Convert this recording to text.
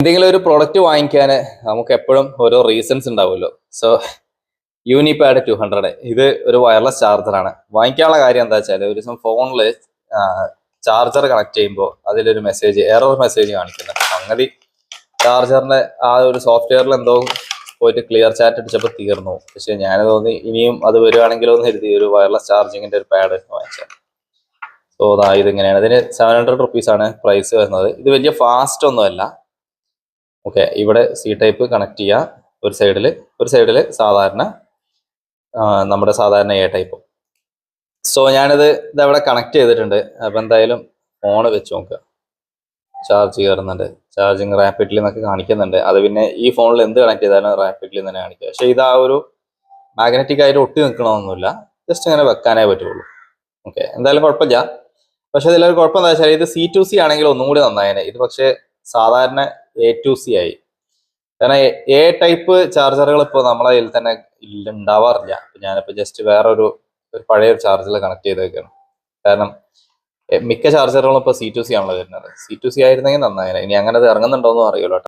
എന്തെങ്കിലും ഒരു പ്രോഡക്റ്റ് വാങ്ങിക്കാൻ നമുക്ക് എപ്പോഴും ഓരോ റീസൺസ് ഉണ്ടാവുമല്ലോ. സോ യൂണിപാഡ് ടു ഹൺഡ്രഡ് ഇത് ഒരു വയർലെസ് ചാർജറാണ് വാങ്ങിക്കാനുള്ള കാര്യം എന്താ വെച്ചാൽ ഒരു ദിവസം ഫോണിൽ ചാർജർ കണക്ട് ചെയ്യുമ്പോൾ അതിലൊരു മെസ്സേജ് എറർ മെസ്സേജ് കാണിക്കുന്നുണ്ട് സംഗതി ചാർജറിന്റെ ആ ഒരു സോഫ്റ്റ്വെയറിൽ എന്തോ പോയിട്ട് ക്ലിയർ ചാറ്റ് അടിച്ചപ്പോൾ തീർന്നു. പക്ഷേ ഞാൻ തോന്നി ഇനിയും അത് വരുവാണെങ്കിലോ എന്ന് കരുതി ഒരു വയർലെസ് ചാർജിങ്ങിന്റെ ഒരു പാഡ് വാങ്ങിച്ചത്. സോ അതാ ഇതിങ്ങനെയാണ്. ഇതിന് സെവൻ ഹൺഡ്രഡ് റുപ്പീസാണ് പ്രൈസ് വരുന്നത്. ഇത് വലിയ ഫാസ്റ്റ് ഒന്നുമല്ല. ഓക്കെ ഇവിടെ സി ടൈപ്പ് കണക്ട് ചെയ്യുക ഒരു സൈഡിൽ ഒരു സൈഡിൽ സാധാരണ നമ്മുടെ സാധാരണ എ ടൈപ്പ് സോ ഞാനിത് ഇതവിടെ കണക്ട് ചെയ്തിട്ടുണ്ട്. അപ്പം എന്തായാലും ഫോൺ വെച്ച് നോക്കുക ചാർജ് കയറുന്നുണ്ട് ചാർജിങ് റാപ്പിഡ്ലി എന്നൊക്കെ കാണിക്കുന്നുണ്ട്. അത് പിന്നെ ഈ ഫോണിൽ എന്ത് കണക്ട് ചെയ്താലും റാപ്പിഡ്ലി തന്നെ കാണിക്കുക പക്ഷേ ഇത് ആ ഒരു മാഗ്നറ്റിക് ആയിട്ട് ഒട്ടി നിൽക്കണമെന്നൊന്നുമില്ല ജസ്റ്റ് ഇങ്ങനെ വെക്കാനേ പറ്റുള്ളൂ. ഓക്കെ എന്തായാലും കുഴപ്പമില്ല. പക്ഷേ ഇതിലൊരു കുഴപ്പം എന്താ വെച്ചാൽ ഇത് സി ടു സി ആണെങ്കിൽ ഒന്നും കൂടി നന്നായേനെ. ഇത് പക്ഷേ സാധാരണ എ ടു സി ആയി. കാരണം എ ടൈപ്പ് ചാർജറുകൾ ഇപ്പോൾ നമ്മളെ കയ്യിൽ തന്നെ ഇല്ല ഉണ്ടാവാറില്ല ഞാനിപ്പോൾ ജസ്റ്റ് വേറൊരു ഒരു പഴയ ഒരു ചാർജറിൽ കണക്ട് ചെയ്തേക്കാണ്. കാരണം മിക്ക ചാർജറുകളും ഇപ്പോൾ സി ടു സി ആണല്ലോ വരുന്നത്. സി ടു സി ആയിരുന്നെങ്കിൽ നന്നായി ഇനി അങ്ങനെ അത് ഇറങ്ങുന്നുണ്ടോയെന്നും അറിയില്ല കേട്ടോ.